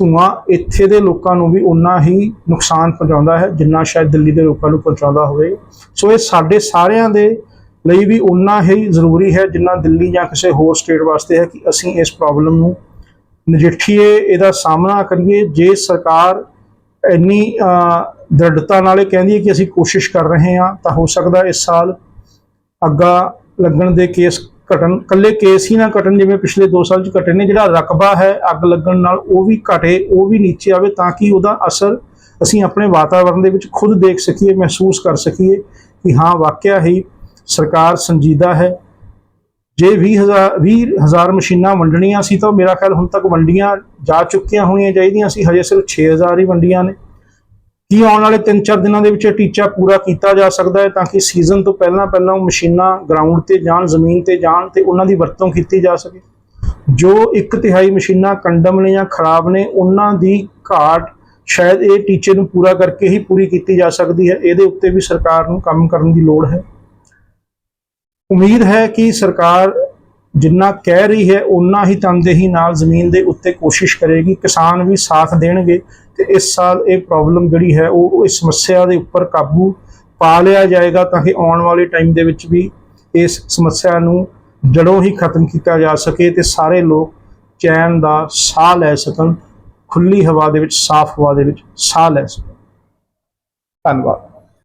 A: ਧੂਆਂ ਇੱਥੇ ਦੇ ਲੋਕਾਂ ਨੂੰ ਵੀ ਉਨਾ ਹੀ ਨੁਕਸਾਨ ਪਹੁੰਚਾਉਂਦਾ ਹੈ, ਜਿੰਨਾ ਸ਼ਾਇਦ ਦਿੱਲੀ ਦੇ ਲੋਕਾਂ ਨੂੰ ਪਹੁੰਚਾਉਂਦਾ ਹੋਵੇ। ਸੋ ਇਹ ਸਾਡੇ ਸਾਰਿਆਂ ਦੇ ਲਈ ਵੀ ਉਨਾ ਹੀ ਜ਼ਰੂਰੀ ਹੈ, ਜਿੰਨਾ ਦਿੱਲੀ ਜਾਂ ਕਿਸੇ ਹੋਰ ਸਟੇਟ ਵਾਸਤੇ ਹੈ ਕਿ ਅਸੀਂ ਇਸ ਪ੍ਰੋਬਲਮ ਨੂੰ ਨਜਿੱਠੀਏ, ਇਹਦਾ ਸਾਹਮਣਾ ਕਰੀਏ। ਜੇ ਸਰਕਾਰ ਇੰਨੀ ਦ੍ਰਿੜਤਾ ਨਾਲ ਇਹ ਕਹਿੰਦੀ ਹੈ ਕਿ ਅਸੀਂ ਕੋਸ਼ਿਸ਼ ਕਰ ਰਹੇ ਹਾਂ, ਤਾਂ ਹੋ ਸਕਦਾ ਇਸ ਸਾਲ ਅੱਗਾ ਲੱਗਣ ਦੇ ਕੇਸ ਘਟਣ ਕੱਲੇ ਕੇਸ ਹੀ ਨਾ ਘਟਣ, ਜਿਵੇਂ ਪਿਛਲੇ 2 ਸਾਲ ਚ ਘਟੇ ਨੇ, ਜਿਹੜਾ ਰਕਬਾ ਹੈ ਅੱਗ ਲੱਗਣ ਨਾਲ, ਉਹ ਵੀ ਘਟੇ, ਉਹ ਵੀ ਨੀਚੇ ਆਵੇ ਤਾਂ ਕਿ ਉਹਦਾ ਅਸਰ ਅਸੀਂ ਆਪਣੇ ਵਾਤਾਵਰਣ ਦੇ ਵਿੱਚ ਖੁਦ ਦੇਖ ਸਕੀਏ, ਮਹਿਸੂਸ ਕਰ ਸਕੀਏ ਕਿ ਹਾਂ, ਵਾਕਿਆ ਹੀ ਸਰਕਾਰ ਸੰਜੀਦਾ ਹੈ। ਜੇ 20000 20000 ਮਸ਼ੀਨਾਂ ਵੰਡਣੀਆਂ ਸੀ ਤਾਂ ਮੇਰਾ ਖਿਆਲ ਹੁਣ ਤੱਕ ਵੰਡੀਆਂ ਜਾ ਚੁੱਕੀਆਂ ਹੋਣੀਆਂ ਚਾਹੀਦੀਆਂ ਸੀ, ਹਜੇ ਸਿਰਫ 6000 ਹੀ ਵੰਡੀਆਂ ਨੇ। ਕੀ ਆਉਣ ਵਾਲੇ 3-4 ਦਿਨਾਂ ਦੇ ਵਿੱਚ ਇਹ ਟੀਚਾ ਪੂਰਾ ਕੀਤਾ ਜਾ ਸਕਦਾ ਹੈ ਤਾਂ ਕਿ ਸੀਜ਼ਨ ਤੋਂ ਪਹਿਲਾਂ ਪਹਿਲਾਂ ਉਹ ਮਸ਼ੀਨਾਂ ਗਰਾਊਂਡ ਤੇ ਜਾਣ, ਜ਼ਮੀਨ ਤੇ ਜਾਣ ਤੇ ਉਹਨਾਂ ਦੀ ਵਰਤੋਂ ਕੀਤੀ ਜਾ ਸਕੇ। ਜੋ ਇੱਕ ਤਿਹਾਈ ਮਸ਼ੀਨਾਂ ਕੰਡਮ ਨੇ ਜਾਂ ਖਰਾਬ ਨੇ, ਉਹਨਾਂ ਦੀ ਘਾਟ ਸ਼ਾਇਦ ਇਹ ਟੀਚੇ ਨੂੰ ਪੂਰਾ ਕਰਕੇ ਹੀ ਪੂਰੀ ਕੀਤੀ ਜਾ ਸਕਦੀ ਹੈ। ਇਹਦੇ ਉੱਤੇ ਵੀ ਸਰਕਾਰ ਨੂੰ ਕੰਮ ਕਰਨ ਦੀ ਲੋੜ ਹੈ। ਉਮੀਦ ਹੈ ਕਿ ਸਰਕਾਰ ਜਿੰਨਾ ਕਹਿ ਰਹੀ ਹੈ ਉਨਾ ਹੀ ਤਨਦੇਹੀ ਨਾਲ ਜ਼ਮੀਨ ਦੇ ਉੱਤੇ ਕੋਸ਼ਿਸ਼ ਕਰੇਗੀ। ਕਿਸਾਨ ਵੀ ਸਾਥ ਦੇਣਗੇ ਤੇ ਇਸ ਸਾਲ ਇਹ ਪ੍ਰੋਬਲਮ ਜਿਹੜੀ ਹੈ, ਉਹ ਇਸ ਸਮੱਸਿਆ ਦੇ ਉੱਪਰ ਕਾਬੂ ਪਾ ਲਿਆ ਜਾਏਗਾ ਤਾਂ ਕਿ ਆਉਣ ਵਾਲੇ ਟਾਈਮ ਦੇ ਵਿੱਚ ਵੀ ਇਸ ਸਮੱਸਿਆ ਨੂੰ ਜੜੋਂ ਹੀ ਖਤਮ ਕੀਤਾ ਜਾ ਸਕੇ ਤੇ ਸਾਰੇ ਲੋਕ ਚੈਨ ਦਾ ਸਾਹ ਲੈ ਸਕਣ ਖੁੱਲੀ ਹਵਾ ਦੇ ਵਿੱਚ, ਸਾਫ਼ ਹਵਾ ਦੇ ਵਿੱਚ ਸਾਹ ਲੈ ਸਕਣ। ਧੰਨਵਾਦ।